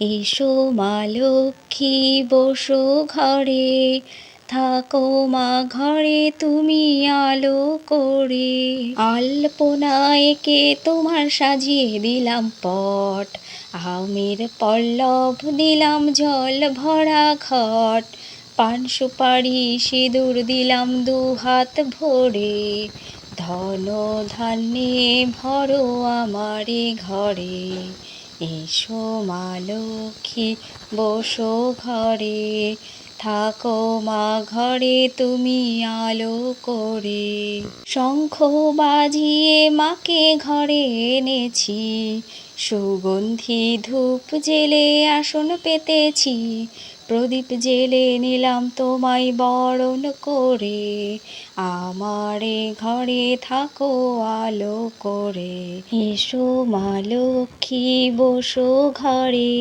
এসো মা লক্ষ্মী, বসো ঘরে। থাকো মা ঘরে, তুমি আলো করে। আলপনায় কে তোমার সাজিয়ে দিলাম পট। আমের পল্লব দিলাম জল ভরা ঘট। পান সুপারি সিঁদুর দিলাম দু হাত ভরে। ধন ধান্যে ভরো আমারে ঘরে। এসো মা লক্ষ্মী, বসো ঘরে। থাকো মা ঘরে, তুমি আলো করে। শঙ্খ বাজিয়ে মাকে ঘরে এনেছি। সুগন্ধি ধূপ জেলে আসন পেতেছি। প্রদীপ জেলে নিলাম তোমায় বরণ করে। আমারে ঘরে থাকো, আলো করে। এসো মা লক্ষ্মী, বসো ঘরে।